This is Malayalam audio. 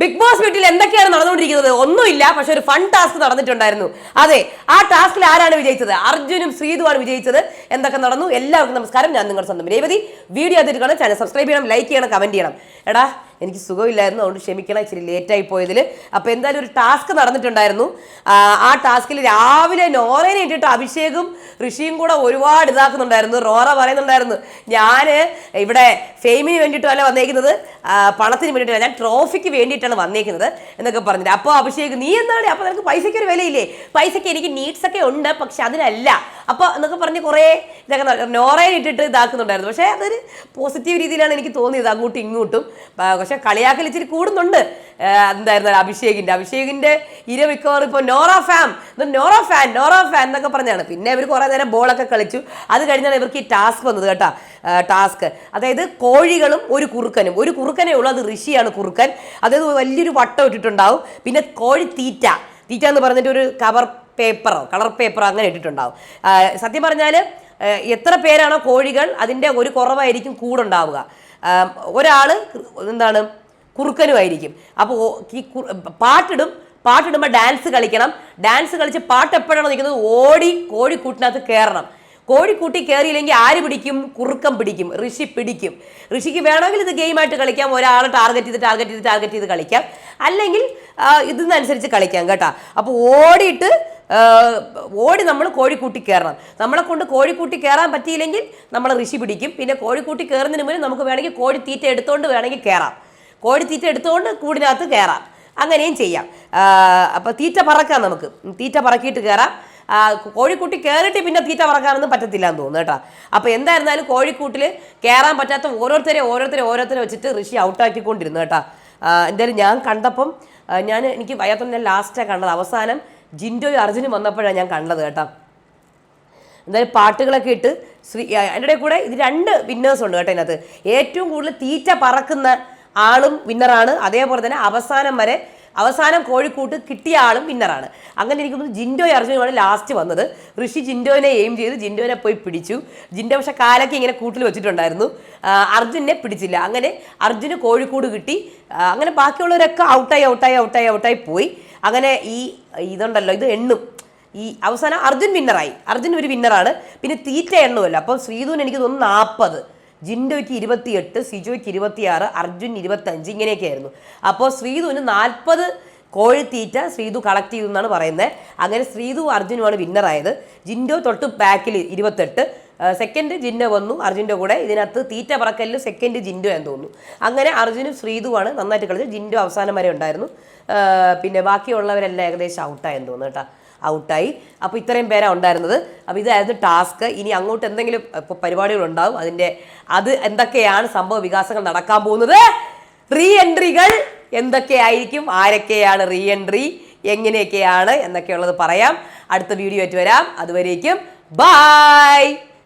ബിഗ് ബോസ് വീട്ടിൽ എന്തൊക്കെയാണ് നടന്നുകൊണ്ടിരിക്കുന്നത്? ഒന്നുമില്ല പക്ഷെ ഒരു ഫൺ ടാസ്ക് നടന്നിട്ടുണ്ടായിരുന്നു. അതെ ആ ടാസ്കിൽ ആരാണ് വിജയിച്ചത്? അർജുനും ശ്രീതുവാണ് വിജയിച്ചത്. എന്തൊക്കെ നടന്നു? എല്ലാവർക്കും നമസ്കാരം. ഞാൻ നിങ്ങളുടെ സ്വന്തം രേവതി. വീഡിയോ അതിട്ട് കാണാൻ ചാനൽ സബ്സ്ക്രൈബ് ചെയ്യണം ലൈക്ക് ചെയ്യണം കമന്റ് ചെയ്യണം. എടാ എനിക്ക് സുഖമില്ലായിരുന്നു അതുകൊണ്ട് ക്ഷമിക്കണം ഇച്ചിരി ലേറ്റായി പോയതിൽ അപ്പോൾ എന്തായാലും ഒരു ടാസ്ക് നടന്നിട്ടുണ്ടായിരുന്നു. ആ, ടാസ്കിൽ രാവിലെ നോറേനെ ഇട്ടിട്ട് അഭിഷേകും ഋഷിയും കൂടെ ഒരുപാട് ഇതാക്കുന്നുണ്ടായിരുന്നു. റോറ പറയുന്നുണ്ടായിരുന്നു ഞാൻ ഇവിടെ ഫെയിമിന് വേണ്ടിയിട്ടല്ല വന്നേക്കുന്നത്. പണത്തിന് വേണ്ടിയിട്ടല്ല ഞാൻ ട്രോഫിക്ക് വേണ്ടിയിട്ടാണ് വന്നേക്കുന്നത് എന്നൊക്കെ പറഞ്ഞിട്ട്. അപ്പോൾ അഭിഷേക് നീ എന്താണ്? അപ്പോൾ നിനക്ക് പൈസയ്ക്ക് ഒരു വിലയില്ലേ? പൈസയ്ക്ക് എനിക്ക് നീഡ്സ് ഒക്കെ ഉണ്ട് പക്ഷെ അതിനല്ല. അപ്പോൾ എന്നൊക്കെ പറഞ്ഞ് കുറേ ഇതൊക്കെ നോറയിൽ ഇട്ടിട്ട് ഇതാക്കുന്നുണ്ടായിരുന്നു. പക്ഷേ അതൊരു പോസിറ്റീവ് രീതിയിലാണ് എനിക്ക് തോന്നിയത് അങ്ങോട്ടും ഇങ്ങോട്ടും. പക്ഷെ കളിയാക്കൽ ഇച്ചിരി കൂടുന്നുണ്ട്. എന്തായിരുന്നു അഭിഷേകിന്റെ അഭിഷേകിന്റെ ഇര മിക്കവാറും ഇപ്പോൾ Nora fan. Nora fan Nora fan എന്നൊക്കെ പറഞ്ഞാണ്. പിന്നെ ഇവർ കുറേ നേരം ബോളൊക്കെ കളിച്ചു. അത് കഴിഞ്ഞാണ് ഇവർക്ക് ഈ ടാസ്ക് വന്നത് കേട്ടോ. ടാസ്ക്. അതായത് കോഴികളും ഒരു കുറുക്കനും. ഒരു കുറുക്കനേ ഉള്ളൂ അത് ഋഷിയാണ് കുറുക്കൻ. അതായത് വലിയൊരു വട്ടം ഇട്ടിട്ടുണ്ടാവും. പിന്നെ കോഴി തീറ്റ. തീറ്റ എന്ന് പറഞ്ഞിട്ട് ഒരു കവർ പേപ്പറോ കളർ പേപ്പറോ അങ്ങനെ ഇട്ടിട്ടുണ്ടാവും. സത്യം പറഞ്ഞാൽ എത്ര പേരാണോ കോഴികൾ അതിന്റെ ഒരു കുറവായിരിക്കും കൂടുണ്ടാവുക. ഒരാൾ എന്താണ് കുറുക്കനുമായിരിക്കും അപ്പോൾ ഈ പാട്ടിടും പാട്ടിടുമ്പോൾ ഡാൻസ് കളിക്കണം. ഡാൻസ് കളിച്ച് പാട്ട് എപ്പോഴാണോ നിൽക്കുന്നത്? ഓടി കോഴിക്കൂട്ടിനകത്ത് കയറണം. കോഴിക്കൂട്ടി കയറിയില്ലെങ്കിൽ ആര് പിടിക്കും? കുറുക്കം പിടിക്കും ഋഷി പിടിക്കും. ഋഷിക്ക് വേണമെങ്കിൽ ഇത് ഗെയിമായിട്ട് കളിക്കാം. ഒരാൾ ടാർഗറ്റ് ചെയ്ത് ടാർഗറ്റ് ചെയ്ത് ടാർഗറ്റ് ചെയ്ത് കളിക്കാം. അല്ലെങ്കിൽ ഇതിനനുസരിച്ച് കളിക്കാം കേട്ടോ. അപ്പോൾ ഓടിയിട്ട് ഓടി നമ്മൾ കോഴിക്കൂട്ടി കയറണം. നമ്മളെ കൊണ്ട് കോഴിക്കൂട്ടി കയറാൻ പറ്റിയില്ലെങ്കിൽ നമ്മൾ ഋഷി പിടിക്കും. പിന്നെ കോഴിക്കൂട്ടി കയറുന്നതിന് മുന്നേ നമുക്ക് വേണമെങ്കിൽ കോഴി തീറ്റ എടുത്തുകൊണ്ട് വേണമെങ്കിൽ കയറാം. കോഴി തീറ്റ എടുത്തുകൊണ്ട് കൂടിനകത്ത് കയറാം. അങ്ങനെയും ചെയ്യാം. അപ്പോൾ തീറ്റ പറക്കാം നമുക്ക്. തീറ്റ പറക്കിയിട്ട് കയറാം. കോഴിക്കൂട്ടി കയറിയിട്ട് പിന്നെ തീറ്റ പറക്കാനൊന്നും പറ്റത്തില്ല എന്ന് തോന്നുന്നു കേട്ടോ. അപ്പോൾ എന്തായിരുന്നാലും കോഴിക്കൂട്ടിൽ കയറാൻ പറ്റാത്ത ഓരോരുത്തരെ ഓരോരുത്തരെ ഓരോരുത്തരെ വെച്ചിട്ട് ഋഷി ഔട്ടാക്കിക്കൊണ്ടിരുന്നു കേട്ടോ. എന്തായാലും ഞാൻ കണ്ടപ്പം ഞാൻ എനിക്ക് വയ്യാത്ത ഞാൻ ലാസ്റ്റാണ് കണ്ടത്. അവസാനം ജിൻഡോയും അർജുനും വന്നപ്പോഴാണ് ഞാൻ കണ്ടത് കേട്ടോ. എന്തായാലും പാട്ടുകളൊക്കെ ഇട്ട് ശ്രീ അതിന്റെ കൂടെ ഇത് രണ്ട് വിന്നേഴ്സ് ഉണ്ട് കേട്ടോ ഇതിനകത്ത്. ഏറ്റവും കൂടുതൽ തീറ്റ പറക്കുന്ന ആളും വിന്നറാണ് അതേപോലെ തന്നെ അവസാനം വരെ അവസാനം കോഴിക്കൂട്ട് കിട്ടിയ ആളും വിന്നറാണ് അങ്ങനെ തോന്നുന്നു ജിൻഡോയും അർജുനുമാണ് ലാസ്റ്റ് വന്നത്. ഋഷി ജിൻഡോനെ എയിം ചെയ്ത് ജിൻഡോനെ പോയി പിടിച്ചു. ജിൻഡോ പക്ഷെ കാലൊക്കെ ഇങ്ങനെ കൂട്ടിൽ വെച്ചിട്ടുണ്ടായിരുന്നു. അർജുനെ പിടിച്ചില്ല. അങ്ങനെ അർജുന് കോഴിക്കൂട് കിട്ടി. അങ്ങനെ ബാക്കിയുള്ളവരൊക്കെ ഔട്ടായി ഔട്ടായി ഔട്ടായി ഔട്ടായി പോയി. അങ്ങനെ ഈ ഇതുണ്ടല്ലോ ഇത് എണ്ണും. ഈ അവസാനം അർജുൻ വിന്നറായി. അർജുൻ ഒരു വിന്നറാണ്. പിന്നെ തീറ്റ എണ്ണുമല്ലോ. അപ്പോൾ ശ്രീധുൻ എനിക്ക് തോന്നുന്നു നാൽപ്പത് ജിൻഡോയ്ക്ക് ഇരുപത്തിയെട്ട് സിജോയ്ക്ക് ഇരുപത്തിയാറ് അർജുൻ ഇരുപത്തഞ്ച് ഇങ്ങനെയൊക്കെ ആയിരുന്നു അപ്പോൾ ശ്രീധുവിന് നാൽപ്പത് കോഴിത്തീറ്റ ശ്രീതു കളക്ട് ചെയ്തു എന്നാണ് പറയുന്നത്. അങ്ങനെ ശ്രീതു അർജുനുമാണ് വിന്നറായത് ജിൻഡോ തൊട്ട് ബാക്കിൽ ഇരുപത്തെട്ട്. സെക്കൻഡ് ജിൻഡോ വന്നു. അർജുന്റെ കൂടെ ഇതിനകത്ത് തീറ്റ പറക്കലിൽ സെക്കൻഡ് ജിൻഡോ എന്ന് തോന്നുന്നു. അങ്ങനെ അർജുനും ശ്രീതുവാണ് നന്നായിട്ട് കളിച്ചത്. ജിൻഡോ അവസാനം വരെ ഉണ്ടായിരുന്നു. പിന്നെ ബാക്കിയുള്ളവരെല്ലാം ഏകദേശം ഔട്ടായെന്ന് തോന്നുന്നു കേട്ടോ. ഔട്ടായി അപ്പോൾ ഇത്രയും പേരാണ് ഉണ്ടായിരുന്നത്. അപ്പോൾ ഇതായിരുന്നു ടാസ്ക് ഇനി അങ്ങോട്ട് എന്തെങ്കിലും ഇപ്പോൾ പരിപാടികളുണ്ടാവും അതിന്റെ അത് എന്തൊക്കെയാണ് സംഭവ വികാസങ്ങൾ നടക്കാൻ പോകുന്നത്? റീ എൻട്രികൾ എന്തൊക്കെയായിരിക്കും? ആരൊക്കെയാണ് റീ എൻട്രി എങ്ങനെയൊക്കെയാണ്? എന്നൊക്കെയുള്ളത് പറയാം. അടുത്ത വീഡിയോ ആയിട്ട് വരാം. അതുവരേക്കും ബായ്